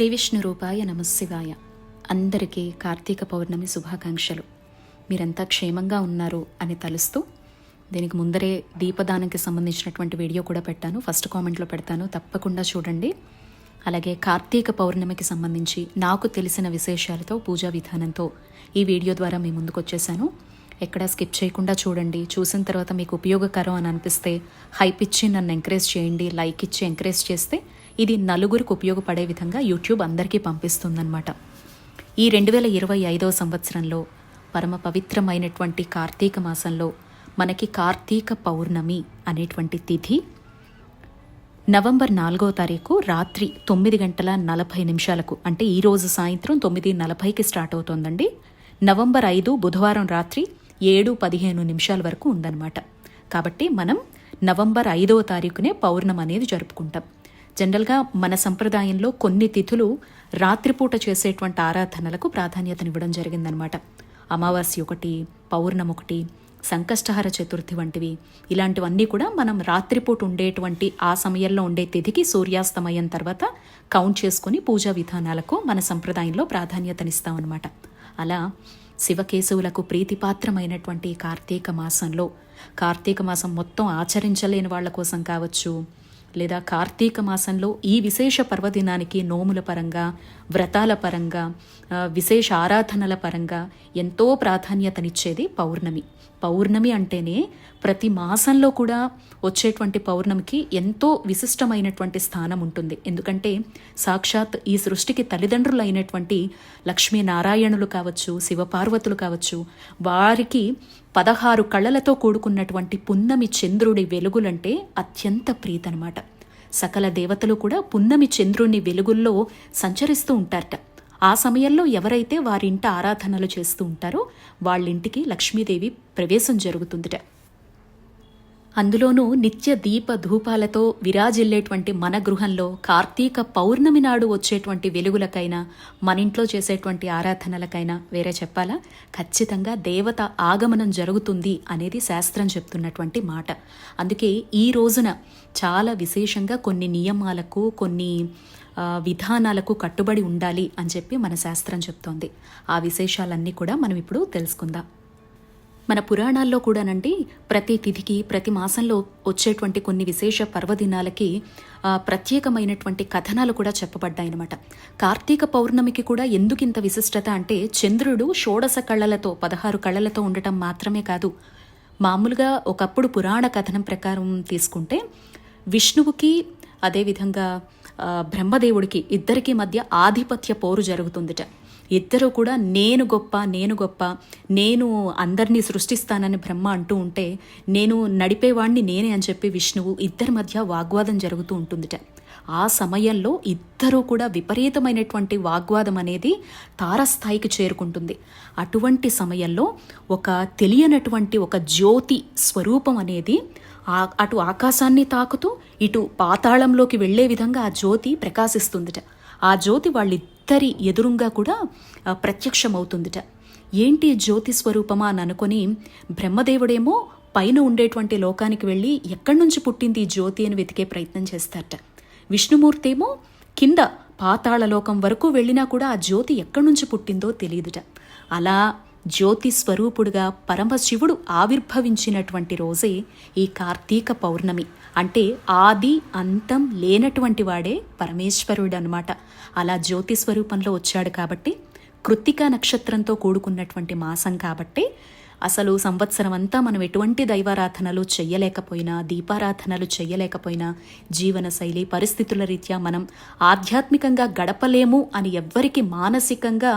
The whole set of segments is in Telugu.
శ్రీ విష్ణు రూపాయ నమశివాయ అందరికీ కార్తీక పౌర్ణమి శుభాకాంక్షలు. మీరంతా క్షేమంగా ఉన్నారు అని తలుస్తూ దీనికి ముందరే దీపదానంకి సంబంధించినటువంటి వీడియో కూడా పెట్టాను. ఫస్ట్ కామెంట్లో పెడతాను. తప్పకుండా చూడండి. అలాగే కార్తీక పౌర్ణమికి సంబంధించి నాకు తెలిసిన విశేషాలతో పూజా విధానంతో ఈ వీడియో ద్వారా మీ ముందుకు వచ్చేసాను. ఎక్కడా స్కిప్ చేయకుండా చూడండి. చూసిన తర్వాత మీకు ఉపయోగకరం అని అనిపిస్తే హైప్ ఇచ్చి నన్ను ఎంకరేజ్ చేయండి. లైక్ ఇచ్చి ఎంకరేజ్ చేస్తే ఇది నలుగురికి ఉపయోగపడే విధంగా యూట్యూబ్ అందరికీ పంపిస్తుందన్నమాట. ఈ రెండు వేల ఇరవై ఐదవ సంవత్సరంలో పరమ పవిత్రమైనటువంటి కార్తీక మాసంలో మనకి కార్తీక పౌర్ణమి అనేటువంటి తిథి నవంబర్ నాలుగో తారీఖు రాత్రి తొమ్మిది గంటల నలభై నిమిషాలకు అంటే ఈరోజు సాయంత్రం తొమ్మిది నలభైకి స్టార్ట్ అవుతోందండి. నవంబర్ ఐదు బుధవారం రాత్రి ఏడు పదిహేను నిమిషాల వరకు ఉందన్నమాట. కాబట్టి మనం నవంబర్ ఐదవ తారీఖునే పౌర్ణం అనేది జరుపుకుంటాం. జనరల్గా మన సంప్రదాయంలో కొన్ని తిథులు రాత్రిపూట చేసేటువంటి ఆరాధనలకు ప్రాధాన్యతనివ్వడం జరిగిందనమాట అమావాస్య ఒకటి పౌర్ణం ఒకటి సంకష్టహర చతుర్థి వంటివి. ఇలాంటివన్నీ కూడా మనం రాత్రిపూట ఉండేటువంటి ఆ సమయంలో ఉండే తిథికి సూర్యాస్తమయం తర్వాత కౌంట్ చేసుకుని పూజా విధానాలకు మన సంప్రదాయంలో ప్రాధాన్యతనిస్తామన్నమాట. అలా శివకేశవులకు ప్రీతిపాత్రమైనటువంటి కార్తీక మాసంలో కార్తీక మాసం మొత్తం ఆచరించలేని వాళ్ళ కోసం కావచ్చు లేదా కార్తీక మాసంలో ఈ విశేష పర్వదినానికి నోముల పరంగా వ్రతాల పరంగా విశేష ఆరాధనల పరంగా ఎంతో ప్రాధాన్యతనిచ్చేది పౌర్ణమి. పౌర్ణమి అంటేనే ప్రతి మాసంలో కూడా వచ్చేటువంటి పౌర్ణమికి ఎంతో విశిష్టమైనటువంటి స్థానం ఉంటుంది. ఎందుకంటే సాక్షాత్ ఈ సృష్టికి తల్లిదండ్రులైనటువంటి లక్ష్మీనారాయణులు కావచ్చు శివపార్వతులు కావచ్చు వారికి పదహారు కళ్ళలతో కూడుకున్నటువంటి పున్నమి చంద్రుడి వెలుగులంటే అత్యంత ప్రీతనమాట. సకల దేవతలు కూడా పున్నమి చంద్రుని వెలుగుల్లో సంచరిస్తూ ఉంటారట. ఆ సమయంలో ఎవరైతే వారింట ఆరాధనలు చేస్తూ ఉంటారో వాళ్ళింటికి లక్ష్మీదేవి ప్రవేశం జరుగుతుందిట. అందులోనూ నిత్య దీప ధూపాలతో విరాజిల్లేటువంటి మన గృహంలో కార్తీక పౌర్ణమి నాడు వచ్చేటువంటి వెలుగులకైనా మన ఇంట్లో చేసేటువంటి ఆరాధనలకైనా వేరే చెప్పాలా? ఖచ్చితంగా దేవత ఆగమనం జరుగుతుంది అనేది శాస్త్రం చెప్తున్నటువంటి మాట. అందుకే ఈ రోజున చాలా విశేషంగా కొన్ని నియమాలకు కొన్ని విధానాలకు కట్టుబడి ఉండాలి అని చెప్పి మన శాస్త్రం చెప్తోంది. ఆ విశేషాలన్నీ కూడా మనం ఇప్పుడు తెలుసుకుందాం. మన పురాణాల్లో కూడానండి ప్రతి తిథికి ప్రతి మాసంలో వచ్చేటువంటి కొన్ని విశేష పర్వదినాలకి ప్రత్యేకమైనటువంటి కథనాలు కూడా చెప్పబడ్డాయన్నమాట. కార్తీక పౌర్ణమికి కూడా ఎందుకింత విశిష్టత అంటే చంద్రుడు షోడశ కళ్ళలతో పదహారు కళ్ళలతో ఉండటం మాత్రమే కాదు. మామూలుగా ఒకప్పుడు పురాణ కథనం ప్రకారం తీసుకుంటే విష్ణువుకి అదేవిధంగా విధంగా బ్రహ్మదేవుడికి ఇద్దరికి మధ్య ఆధిపత్య పోరు జరుగుతుందిట. ఇద్దరు కూడా నేను గొప్ప నేను గొప్ప నేను అందరినీ సృష్టిస్తానని బ్రహ్మ అంటూ ఉంటే నేను నడిపేవాణ్ణి నేనే అని చెప్పి విష్ణువు ఇద్దరి మధ్య వాగ్వాదం జరుగుతూ ఉంటుందిట. ఆ సమయంలో ఇద్దరూ కూడా విపరీతమైనటువంటి వాగ్వాదం అనేది తారస్థాయికి చేరుకుంటుంది. అటువంటి సమయంలో ఒక తెలియనటువంటి ఒక జ్యోతి స్వరూపం అనేది అటు ఆకాశాన్ని తాకుతూ ఇటు పాతాళంలోకి వెళ్ళే విధంగా ఆ జ్యోతి ప్రకాశిస్తుందిట. ఆ జ్యోతి వాళ్ళిద్దరి ఎదురుంగా కూడా ప్రత్యక్షమవుతుందిట. ఏంటి జ్యోతి స్వరూపమా అని అనుకొని బ్రహ్మదేవుడేమో పైన ఉండేటువంటి లోకానికి వెళ్ళి ఎక్కడి నుంచి పుట్టింది ఈ జ్యోతి అని వెతికే ప్రయత్నం చేస్తారట. విష్ణుమూర్తేమో కింద పాతాళలోకం వరకు వెళ్ళినా కూడా ఆ జ్యోతి ఎక్కడి నుంచి పుట్టిందో తెలియదుట. అలా జ్యోతి స్వరూపుడుగా పరమశివుడు ఆవిర్భవించినటువంటి రోజే ఈ కార్తీక పౌర్ణమి. అంటే ఆది అంతం లేనటువంటి వాడే పరమేశ్వరుడు అనమాట అలా జ్యోతి స్వరూపంలో వచ్చాడు కాబట్టి కృత్తికా నక్షత్రంతో కూడుకున్నటువంటి మాసం కాబట్టి అసలు సంవత్సరం అంతా మనం ఎటువంటి దైవారాధనలు చెయ్యలేకపోయినా దీపారాధనలు చెయ్యలేకపోయినా జీవన శైలి పరిస్థితుల రీత్యా మనం ఆధ్యాత్మికంగా గడపలేము అని ఎవ్వరికి మానసికంగా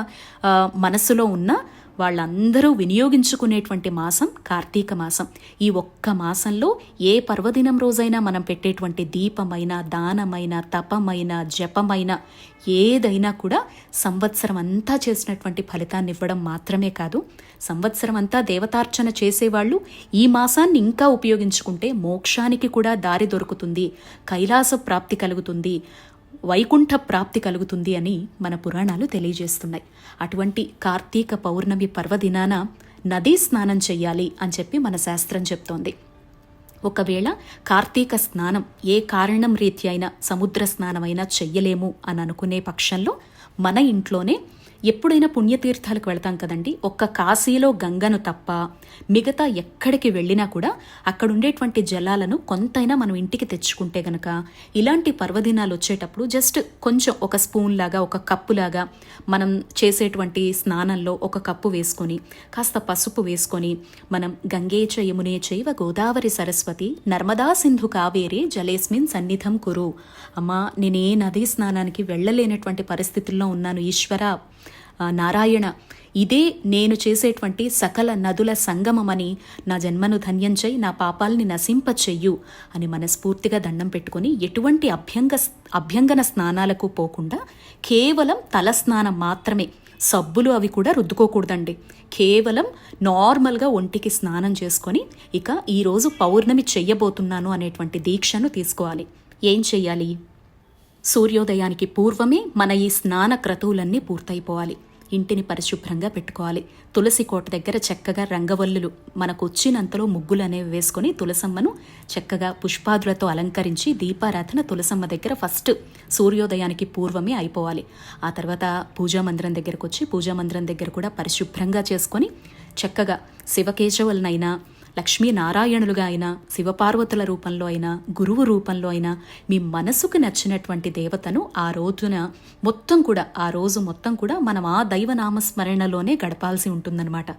మనసులో ఉన్నా వాళ్ళందరూ వినియోగించుకునేటువంటి మాసం కార్తీక మాసం. ఈ ఒక్క మాసంలో ఏ పర్వదినం రోజైనా మనం పెట్టేటువంటి దీపమైన దానమైన తపమైన జపమైన ఏదైనా కూడా సంవత్సరం అంతా చేసినటువంటి ఫలితాన్ని ఇవ్వడం మాత్రమే కాదు. సంవత్సరం అంతా దేవతార్చన చేసేవాళ్ళు ఈ మాసాన్ని ఇంకా ఉపయోగించుకుంటే మోక్షానికి కూడా దారి దొరుకుతుంది. కైలాస ప్రాప్తి కలుగుతుంది. వైకుంఠ ప్రాప్తి కలుగుతుంది అని మన పురాణాలు తెలియజేస్తున్నాయి. అటువంటి కార్తీక పౌర్ణమి పర్వదినాన నదీ స్నానం చెయ్యాలి అని చెప్పి మన శాస్త్రం చెప్తోంది. ఒకవేళ కార్తీక స్నానం ఏ కారణం రీతి అయినా సముద్ర స్నానమైనా చెయ్యలేము అని అనుకునే పక్షంలో మన ఇంట్లోనే ఎప్పుడైనా పుణ్యతీర్థాలకు వెళ్తాం కదండి. ఒక్క కాశీలో గంగను తప్ప మిగతా ఎక్కడికి వెళ్ళినా కూడా అక్కడ ఉండేటువంటి జలాలను కొంతైనా మనం ఇంటికి తెచ్చుకుంటే గనక ఇలాంటి పర్వదినాలు వచ్చేటప్పుడు జస్ట్ కొంచెం ఒక స్పూన్ లాగా ఒక కప్పు లాగా మనం చేసేటువంటి స్నానంలో ఒక కప్పు వేసుకొని కాస్త పసుపు వేసుకొని మనం గంగే చ యమునే చైవ గోదావరి సరస్వతి నర్మదా సింధు కావేరి జలేస్మిన్ సన్నిధం కురు. అమ్మా నేనే నదీ స్నానానికి వెళ్ళలేనటువంటి పరిస్థితుల్లో ఉన్నాను. ఈశ్వర నారాయణ ఇదే నేను చేసేటువంటి సకల నదుల సంగమమని నా జన్మను ధన్యం చేయి నా పాపాల్ని నశింపచెయ్యు అని మనస్ఫూర్తిగా దండం పెట్టుకొని ఎటువంటి అభ్యంగ అభ్యంగన స్నానాలకు పోకుండా కేవలం తల స్నానం మాత్రమే. సబ్బులు అవి కూడా రుద్దుకోకూడదండి. కేవలం నార్మల్గా ఒంటికి స్నానం చేసుకొని ఇక ఈరోజు పౌర్ణమి చెయ్యబోతున్నాను అనేటువంటి దీక్షను తీసుకోవాలి. ఏం చెయ్యాలి? సూర్యోదయానికి పూర్వమే మన ఈ స్నాన క్రతువులన్నీ పూర్తయిపోవాలి. ఇంటిని పరిశుభ్రంగా పెట్టుకోవాలి. తులసి కోట దగ్గర చక్కగా రంగవల్లులు మనకు వచ్చినంతలో ముగ్గులు అనేవి వేసుకొని తులసమ్మను చక్కగా పుష్పాదులతో అలంకరించి దీపారాధన తులసమ్మ దగ్గర ఫస్ట్ సూర్యోదయానికి పూర్వమే అయిపోవాలి. ఆ తర్వాత పూజా మందిరం దగ్గరకు వచ్చి పూజా మందిరం దగ్గర కూడా పరిశుభ్రంగా చేసుకొని చక్కగా శివకేశవులనైనా లక్ష్మీనారాయణులుగా అయినా శివపార్వతుల రూపంలో అయినా గురువు రూపంలో అయినా మీ మనసుకు నచ్చినటువంటి దేవతను ఆ రోజున మొత్తం కూడా ఆ రోజు మొత్తం కూడా మనం ఆ దైవనామస్మరణలోనే గడపాల్సి ఉంటుందన్నమాట.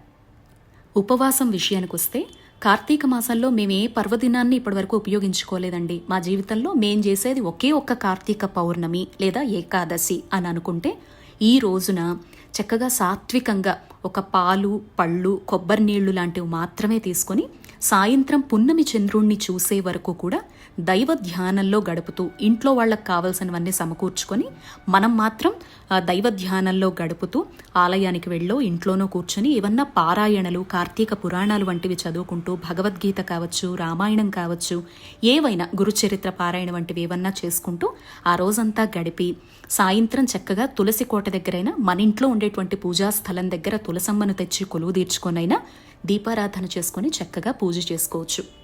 ఉపవాసం విషయానికి వస్తే కార్తీక మాసంలో మేము ఏ పర్వదినాన్ని ఇప్పటివరకు ఉపయోగించుకోలేదండి. మా జీవితంలో మేం చేసేది ఒకే ఒక్క కార్తీక పౌర్ణమి లేదా ఏకాదశి అని అనుకుంటే ఈ రోజున చక్కగా సాత్వికంగా ఒక పాలు పళ్ళు కొబ్బరి నీళ్ళు లాంటివి మాత్రమే తీసుకొని సాయంత్రం పున్నమి చంద్రుణ్ణి చూసే వరకు కూడా దైవ ధ్యానంలో గడుపుతూ ఇంట్లో వాళ్ళకి కావలసినవన్నీ సమకూర్చుకొని మనం మాత్రం దైవ ధ్యానంలో గడుపుతూ ఆలయానికి వెళ్ళో ఇంట్లోనో కూర్చొని ఏవన్నా పారాయణలు కార్తీక పురాణాలు వంటివి చదువుకుంటూ భగవద్గీత కావచ్చు రామాయణం కావచ్చు ఏవైనా గురుచరిత్ర పారాయణ వంటివి ఏవన్నా చేసుకుంటూ ఆ రోజంతా గడిపి సాయంత్రం చక్కగా తులసి కోట దగ్గరైనా మన ఇంట్లో ఉండేటువంటి పూజా స్థలం దగ్గర తులసమ్మను తెచ్చి కొలువు తీర్చుకొనైనా దీపారాధన చేసుకొని చక్కగా పూజ చేసుకోవచ్చు.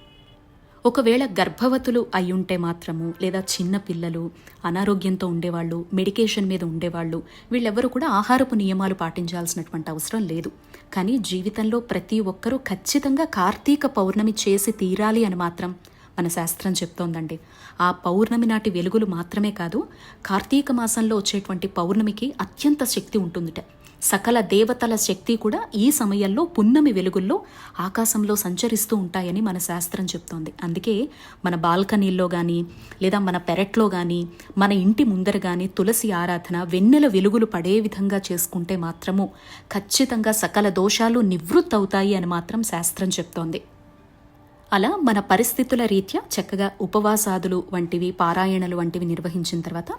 ఒకవేళ గర్భవతులు అయ్యుంటే మాత్రము లేదా చిన్న పిల్లలు అనారోగ్యంతో ఉండేవాళ్ళు మెడికేషన్ మీద ఉండేవాళ్ళు వీళ్ళెవ్వరూ కూడా ఆహారపు నియమాలు పాటించాల్సినటువంటి అవసరం లేదు. కానీ జీవితంలో ప్రతి ఒక్కరూ ఖచ్చితంగా కార్తీక పౌర్ణమి చేసి తీరాలి అని మాత్రం మన శాస్త్రం చెప్తోందండి. ఆ పౌర్ణమి నాటి వెలుగులు మాత్రమే కాదు కార్తీక మాసంలో వచ్చేటువంటి పౌర్ణమికి అత్యంత శక్తి ఉంటుందిట. సకల దేవతల శక్తి కూడా ఈ సమయంలో పున్నమి వెలుగుల్లో ఆకాశంలో సంచరిస్తూ ఉంటాయని మన శాస్త్రం చెప్తోంది. అందుకే మన బాల్కనీల్లో కానీ లేదా మన పెరట్లో కానీ మన ఇంటి ముందర కానీ తులసి ఆరాధన వెన్నెల వెలుగులు పడే విధంగా చేసుకుంటే మాత్రము ఖచ్చితంగా సకల దోషాలు నివృత్తవుతాయి అని మాత్రం శాస్త్రం చెప్తోంది. అలా మన పరిస్థితుల రీత్యా చక్కగా ఉపవాసాదులు వంటివి పారాయణలు వంటివి నిర్వహించిన తర్వాత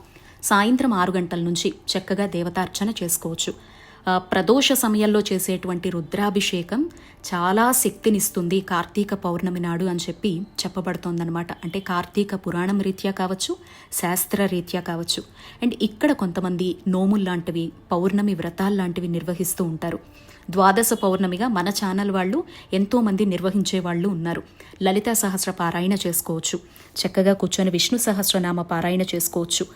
సాయంత్రం ఆరు గంటల నుంచి చక్కగా దేవతార్చన చేసుకోవచ్చు. ప్రదోష సమయంలో చేసేటువంటి రుద్రాభిషేకం చాలా శక్తినిస్తుంది కార్తీక పౌర్ణమి నాడు అని చెప్పి చెప్పబడుతోందనమాట అంటే కార్తీక పురాణం రీత్యా కావచ్చు శాస్త్ర రీత్యా కావచ్చు. అండ్ ఇక్కడ కొంతమంది నోములు లాంటివి పౌర్ణమి వ్రతాలు లాంటివి నిర్వహిస్తూ ఉంటారు. ద్వాదశ పౌర్ణమిగా మన ఛానల్ వాళ్ళు ఎంతోమంది నిర్వహించే వాళ్ళు ఉన్నారు. లలిత సహస్ర పారాయణ చేసుకోవచ్చు. చక్కగా కూర్చొని విష్ణు సహస్రనామ పారాయణ చేసుకోవచ్చు.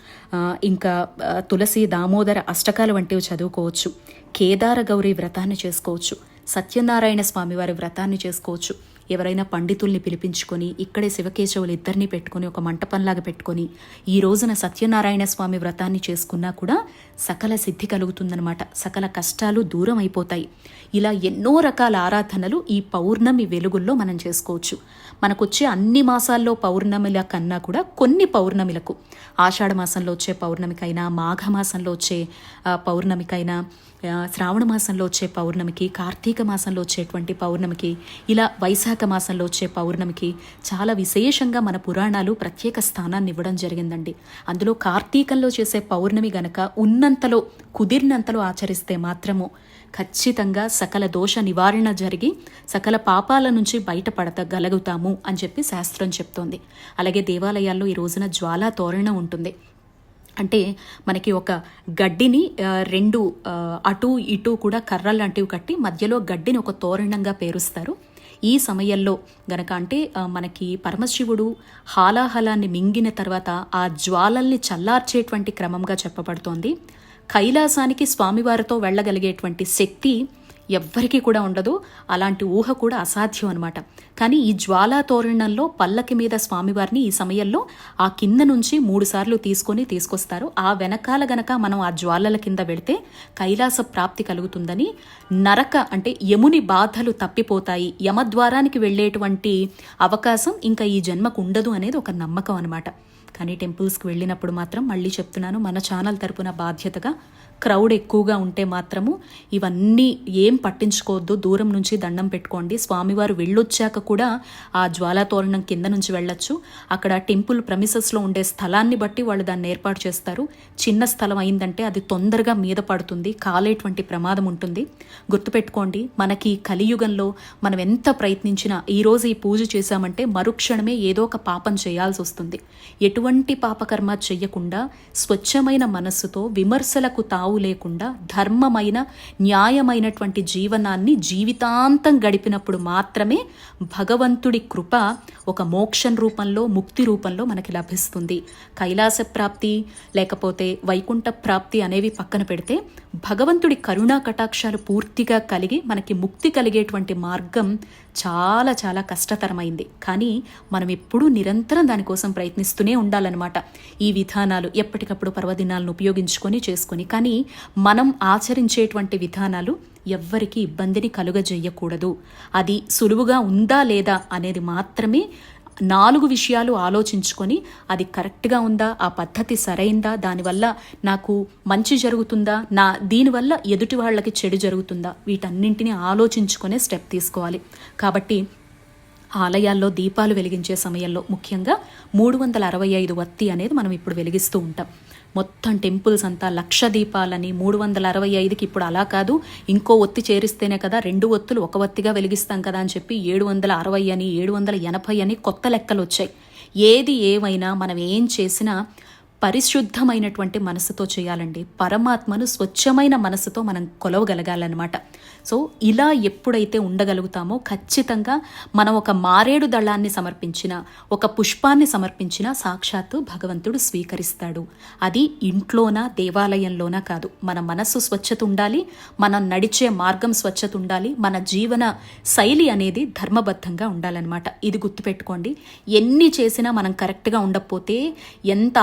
ఇంకా తులసి దామోదర అష్టకాలు వంటివి చదువుకోవచ్చు. కేదార గౌరీ వ్రతాన్ని చేసుకోవచ్చు. సత్యనారాయణ స్వామివారి వ్రతాన్ని చేసుకోవచ్చు. ఎవరైనా పండితుల్ని పిలిపించుకొని ఇక్కడే శివకేశవులు ఇద్దరిని పెట్టుకొని ఒక మంటపంలాగా పెట్టుకొని ఈ రోజున సత్యనారాయణ స్వామి వ్రతాన్ని చేసుకున్నా కూడా సకల సిద్ధి కలుగుతుందనమాట సకల కష్టాలు దూరం అయిపోతాయి. ఇలా ఎన్నో రకాల ఆరాధనలు ఈ పౌర్ణమి వెలుగుల్లో మనం చేసుకోవచ్చు. మనకొచ్చే అన్ని మాసాల్లో పౌర్ణమిల కన్నా కూడా కొన్ని పౌర్ణమిలకు. ఆషాఢ మాసంలో వచ్చే పౌర్ణమికైనా మాఘ మాసంలో వచ్చే పౌర్ణమికైనా శ్రావణ మాసంలో వచ్చే పౌర్ణమికి కార్తీక మాసంలో వచ్చేటువంటి పౌర్ణమికి ఇలా వైశాఖ మాసంలో వచ్చే పౌర్ణమికి చాలా విశేషంగా మన పురాణాలు ప్రత్యేక స్థానాన్ని ఇవ్వడం జరిగిందండి. అందులో కార్తీకంలో చేసే పౌర్ణమి గనక ఉన్నంతలో కుదిరినంతలో ఆచరిస్తే మాత్రము ఖచ్చితంగా సకల దోష నివారణ జరిగి సకల పాపాల నుంచి బయటపడగలుగుతాము అని చెప్పి శాస్త్రం చెప్తోంది. అలాగే దేవాలయాల్లో ఈ రోజున జ్వాలా తోరణ ఉంటుంది. అంటే మనకి ఒక గడ్డిని రెండు అటు ఇటు కూడా కర్ర లాంటివి కట్టి మధ్యలో గడ్డిని ఒక తోరణంగా పేరుస్తారు. ఈ సమయంలో గనక అంటే మనకి పరమశివుడు హాలాహలాన్ని మింగిన తర్వాత ఆ జ్వాలల్ని చల్లార్చేటువంటి క్రమంగా చెప్పబడుతోంది. కైలాసానికి స్వామివారితో వెళ్ళగలిగేటువంటి శక్తి ఎవ్వరికీ కూడా ఉండదు. అలాంటి ఊహ కూడా అసాధ్యం అనమాట కానీ ఈ జ్వాలా తోరణంలో పల్లకి మీద స్వామివారిని ఈ సమయంలో ఆ కింద నుంచి మూడుసార్లు తీసుకొని తీసుకొస్తారు. ఆ వెనకాల గనక మనం ఆ జ్వాలల కింద వెళితే కైలాస ప్రాప్తి కలుగుతుందని నరక అంటే యముని బాధలు తప్పిపోతాయి. యమద్వారానికి వెళ్ళేటువంటి అవకాశం ఇంకా ఈ జన్మకు ఉండదు అనేది ఒక నమ్మకం అనమాట కానీ టెంపుల్స్కి వెళ్ళినప్పుడు మాత్రం మళ్ళీ చెప్తున్నాను మన ఛానల్ తరపున బాధ్యతగా క్రౌడ్ ఎక్కువగా ఉంటే మాత్రము ఇవన్నీ ఏం పట్టించుకోవద్దు దూరం నుంచి దండం పెట్టుకోండి. స్వామివారు వెళ్ళొచ్చాక కూడా ఆ జ్వాలాతోరణం కింద నుంచి వెళ్ళొచ్చు. అక్కడ టెంపుల్ ప్రమిసెస్లో ఉండే స్థలాన్ని బట్టి వాళ్ళు దాన్ని ఏర్పాటు చేస్తారు. చిన్న స్థలం అయిందంటే అది తొందరగా మీద పడుతుంది కాలేటువంటి ప్రమాదం ఉంటుంది. గుర్తుపెట్టుకోండి మనకి కలియుగంలో మనం ఎంత ప్రయత్నించినా ఈ రోజు ఈ పూజ చేశామంటే మరుక్షణమే ఏదో ఒక పాపం చేయాల్సి వస్తుంది. ఎటువంటి పాపకర్మ చెయ్యకుండా స్వచ్ఛమైన మనస్సుతో విమర్శలకు తావు లేకుండా ధర్మమైన న్యాయమైనటువంటి జీవనాన్ని జీవితాంతం గడిపినప్పుడు మాత్రమే భగవంతుడి కృప ఒక మోక్షం రూపంలో ముక్తి రూపంలో మనకి లభిస్తుంది. కైలాస ప్రాప్తి లేకపోతే వైకుంఠ ప్రాప్తి అనేవి పక్కన పెడితే భగవంతుడి కరుణా కటాక్షాలు పూర్తిగా కలిగి మనకి ముక్తి కలిగేటువంటి మార్గం చాలా చాలా కష్టతరమైంది. కానీ మనం ఎప్పుడూ నిరంతరం దానికోసం ప్రయత్నిస్తూనే ఉండాలన్నమాట. ఈ విధానాలు ఎప్పటికప్పుడు పర్వదినాలను ఉపయోగించుకొని చేసుకొని కానీ మనం ఆచరించేటువంటి విధానాలు ఎవ్వరికీ ఇబ్బందిని కలుగజేయకూడదు. అది సులువుగా ఉందా లేదా అనేది మాత్రమే నాలుగు విషయాలు ఆలోచించుకొని అది కరెక్ట్గా ఉందా ఆ పద్ధతి సరైందా దానివల్ల నాకు మంచి జరుగుతుందా నా దీనివల్ల ఎదుటి వాళ్ళకి చెడు జరుగుతుందా వీటన్నింటినీ ఆలోచించుకునే స్టెప్ తీసుకోవాలి. కాబట్టి ఆలయాల్లో దీపాలు వెలిగించే సమయంలో ముఖ్యంగా మూడు వందల అరవై ఐదు వత్తి అనేది మనం ఇప్పుడు వెలిగిస్తూ ఉంటాం. మొత్తం టెంపుల్స్ అంతా లక్ష దీపాలని మూడు వందల అరవై ఐదుకి ఇప్పుడు అలా కాదు ఇంకో ఒత్తి చేరిస్తేనే కదా రెండు ఒత్తులు ఒక ఒత్తిగా వెలిగిస్తాం కదా అని చెప్పి ఏడు వందల అరవై అని ఏడు వందల ఎనభై అని కొత్త లెక్కలు వచ్చాయి. ఏది ఏమైనా మనం ఏం చేసినా పరిశుద్ధమైనటువంటి మనసుతో చేయాలండి. పరమాత్మను స్వచ్ఛమైన మనసుతో మనం కొలవగలగాలన్నమాట. సో ఇలా ఎప్పుడైతే ఉండగలుగుతామో ఖచ్చితంగా మనం ఒక మారేడు దళాన్ని సమర్పించిన ఒక పుష్పాన్ని సమర్పించిన సాక్షాత్తు భగవంతుడు స్వీకరిస్తాడు. అది ఇంట్లోనా దేవాలయంలోనా కాదు. మన మనస్సు స్వచ్ఛత ఉండాలి మనం నడిచే మార్గం స్వచ్ఛత ఉండాలి మన జీవన శైలి అనేది ధర్మబద్ధంగా ఉండాలన్నమాట. ఇది గుర్తుపెట్టుకోండి. ఎన్ని చేసినా మనం కరెక్ట్గా ఉండకపోతే ఎంత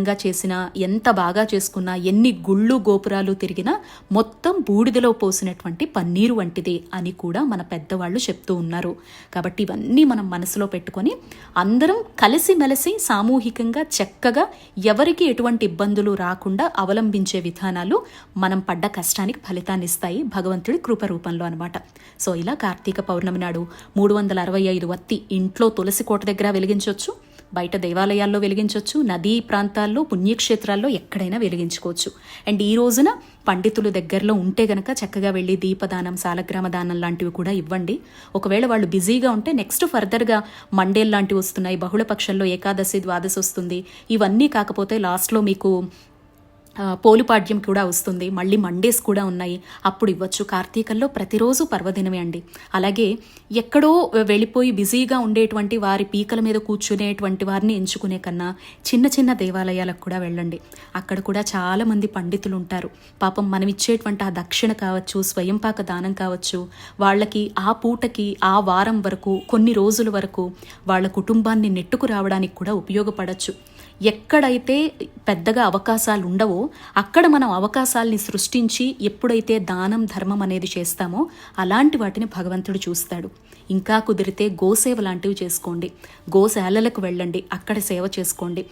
ఆర్భాటంగా చేసినా ఎంత బాగా చేసుకున్నా ఎన్ని గుళ్ళు గోపురాలు తిరిగినా మొత్తం బూడిదలో పోసినటువంటి పన్నీరు వంటిదే అని కూడా మన పెద్దవాళ్ళు చెప్తూ ఉన్నారు. కాబట్టి ఇవన్నీ మనం మనసులో పెట్టుకొని అందరం కలిసిమెలిసి సామూహికంగా చక్కగా ఎవరికి ఎటువంటి ఇబ్బందులు రాకుండా అవలంబించే విధానాలు మనం పడ్డ కష్టానికి ఫలితాన్ని ఇస్తాయి భగవంతుడి కృప రూపంలో అనమాట సో ఇలా కార్తీక పౌర్ణమి నాడు మూడు వందల అరవై ఐదు వత్తి ఇంట్లో తులసి కోట దగ్గర వెలిగించవచ్చు బయట దేవాలయాల్లో వెలిగించవచ్చు నదీ ప్రాంతాల్లో పుణ్యక్షేత్రాల్లో ఎక్కడైనా వెలిగించుకోవచ్చు. అండ్ ఈ రోజున పండితులు దగ్గరలో ఉంటే గనక చక్కగా వెళ్ళి దీపదానం సాలగ్రామ దానం లాంటివి కూడా ఇవ్వండి. ఒకవేళ వాళ్ళు బిజీగా ఉంటే నెక్స్ట్ ఫర్దర్గా మండేలు లాంటివి వస్తున్నాయి. బహుళ పక్షంలో ఏకాదశి ద్వాదశి వస్తుంది. ఇవన్నీ కాకపోతే లాస్ట్లో మీకు పోలిపాడ్యం కూడా వస్తుంది. మళ్ళీ మండేస్ కూడా ఉన్నాయి. అప్పుడు ఇవ్వచ్చు. కార్తీకంలో ప్రతిరోజు పర్వదినమే అండి. అలాగే ఎక్కడో వెళ్ళిపోయి బిజీగా ఉండేటువంటి వారి పీకల మీద కూర్చునేటువంటి వారిని ఎంచుకునే కన్నా చిన్న చిన్న దేవాలయాలకు కూడా వెళ్ళండి. అక్కడ కూడా చాలామంది పండితులు ఉంటారు. పాపం మనం ఇచ్చేటువంటి ఆ దక్షిణ కావచ్చు స్వయంపాక దానం కావచ్చు వాళ్ళకి ఆ పూటకి ఆ వారం వరకు కొన్ని రోజుల వరకు వాళ్ళ కుటుంబాన్ని నెట్టుకు రావడానికి కూడా ఉపయోగపడచ్చు. ఎక్కడైతే పెద్దగా అవకాశాలు ఉండవో అక్కడ మనం అవకాశాల్ని సృష్టించి ఎప్పుడైతే దానం ధర్మం అనేది చేస్తామో అలాంటి వాటిని భగవంతుడు చూస్తాడు. ఇంకా కుదిరితే గోసేవ లాంటివి చేసుకోండి. గోశాలలకు వెళ్ళండి అక్కడ సేవ చేసుకోండి.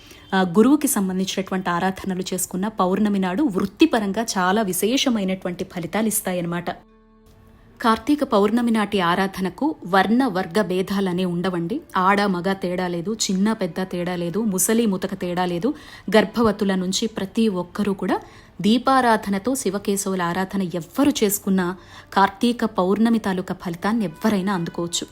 గురువుకి సంబంధించినటువంటి ఆరాధనలు చేసుకున్న పౌర్ణమి నాడు వృత్తిపరంగా చాలా విశేషమైనటువంటి ఫలితాలు ఇస్తాయన్నమాట. కార్తీక పౌర్ణమి నాటి ఆరాధనకు వర్ణ వర్గ భేదాలనే ఉండవండి. ఆడ మగ తేడా లేదు చిన్న పెద్ద తేడా లేదు ముసలి ముతక తేడా లేదు. గర్భవతుల నుంచి ప్రతి ఒక్కరూ కూడా దీపారాధనతో శివకేశవుల ఆరాధన ఎవ్వరు చేసుకున్నా కార్తీక పౌర్ణమి తాలూకా ఫలితాన్ని ఎవ్వరైనా అందుకోవచ్చు.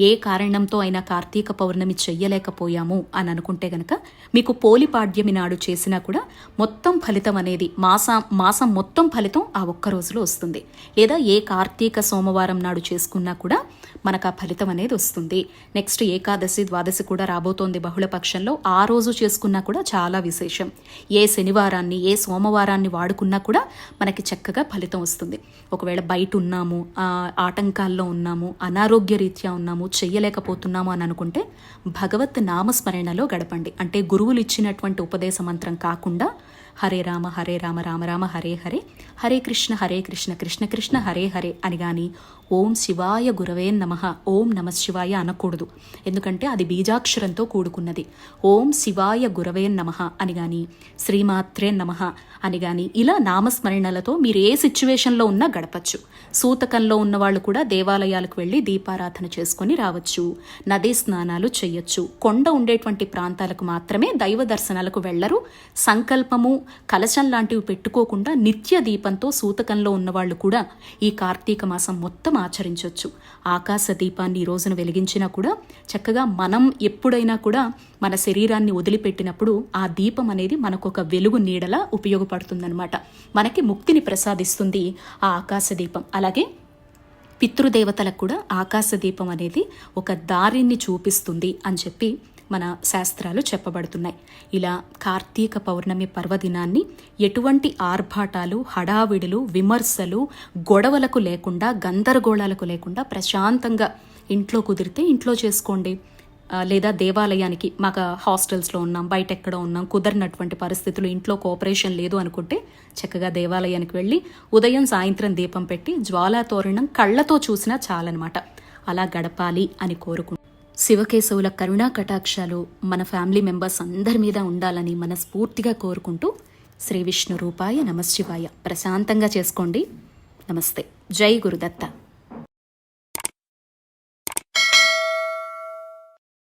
ఏ కారణంతో అయినా కార్తీక పౌర్ణమి చెయ్యలేకపోయాము అని అనుకుంటే గనక మీకు పోలిపాడ్యమి నాడు చేసినా కూడా మొత్తం ఫలితం అనేది మాసం మాసం మొత్తం ఫలితం ఆ ఒక్క రోజులో వస్తుంది. లేదా ఏ కార్తీక సోమవారం నాడు చేసుకున్నా కూడా మనకు ఆ ఫలితం అనేది వస్తుంది. నెక్స్ట్ ఏకాదశి ద్వాదశి కూడా రాబోతోంది బహుళ పక్షంలో. ఆ రోజు చేసుకున్నా కూడా చాలా విశేషం. ఏ శనివారాన్ని ఏ సోమవారాన్ని వాడుకున్నా కూడా మనకి చక్కగా ఫలితం వస్తుంది. ఒకవేళ బయట ఉన్నాము ఆటంకాల్లో ఉన్నాము అనారోగ్య రీత్యా ఉన్నాము చెయ్యలేకపోతున్నాము అని అనుకుంటే భగవత్ నామస్మరణలో గడపండి. అంటే గురువులు ఇచ్చినటువంటి ఉపదేశ మంత్రం కాకుండా హరే రామ హరే రామ రామ రామ హరే హరే. హరే కృష్ణ హరే కృష్ణ కృష్ణ కృష్ణ హరే హరే అని కానీ ఓం శివాయ గురవే నమ. ఓం నమ శివాయ అనకూడదు. ఎందుకంటే అది బీజాక్షరంతో కూడుకున్నది. ఓం శివాయ గురవే నమ అని కానీ శ్రీమాత్రే నమ అని కానీ ఇలా నామస్మరణలతో మీరు ఏ సిచ్యువేషన్లో ఉన్నా గడపచ్చు. సూతకంలో ఉన్న వాళ్ళు కూడా దేవాలయాలకు వెళ్ళి దీపారాధన చేసుకొని రావచ్చు. నదీ స్నానాలు చేయొచ్చు. కొండ ఉండేటువంటి ప్రాంతాలకు మాత్రమే దైవ దర్శనాలకు వెళ్ళరు సంకల్పము కలశం లాంటివి పెట్టుకోకుండా నిత్య దీపంతో సూతకంలో ఉన్నవాళ్ళు కూడా ఈ కార్తీక మాసం మొత్తం ఆచరించవచ్చు ఆకాశ దీపాన్ని ఈ రోజున వెలిగించినా కూడా చక్కగా మనం ఎప్పుడైనా కూడా మన శరీరాన్ని వదిలిపెట్టినప్పుడు ఆ దీపం అనేది మనకు ఒక వెలుగు నీడలా ఉపయోగపడుతుందన్నమాట. మనకి ముక్తిని ప్రసాదిస్తుంది ఆ ఆకాశ దీపం. అలాగే పితృదేవతలకు కూడా ఆకాశ దీపం అనేది ఒక దారిని చూపిస్తుంది అని చెప్పి మన శాస్త్రాలు చెప్పబడుతున్నాయి. ఇలా కార్తీక పౌర్ణమి పర్వదినాన్ని ఎటువంటి ఆర్భాటాలు హడావిడులు విమర్శలు గొడవలకు లేకుండా గందరగోళాలకు లేకుండా ప్రశాంతంగా ఇంట్లో కుదిరితే ఇంట్లో చేసుకోండి. లేదా దేవాలయానికి మాకు హాస్టల్స్లో ఉన్నాం బయట ఎక్కడ ఉన్నాం కుదరినటువంటి పరిస్థితులు ఇంట్లో కోఆపరేషన్ లేదు అనుకుంటే చక్కగా దేవాలయానికి వెళ్ళి ఉదయం సాయంత్రం దీపం పెట్టి జ్వాలా తోరణం కళ్ళతో చూసినా చాలన్నమాట అలా గడపాలి అని కోరుకుంటున్నాను శివకేశవుల కరుణా కటాక్షాలు మన ఫ్యామిలీ మెంబర్స్ అందరి మీద ఉండాలని మనస్ఫూర్తిగా కోరుకుంటూ శ్రీ విష్ణు రూపాయ నమశివాయ ప్రశాంతంగా చేసుకోండి. నమస్తే. జై గురుదత్త.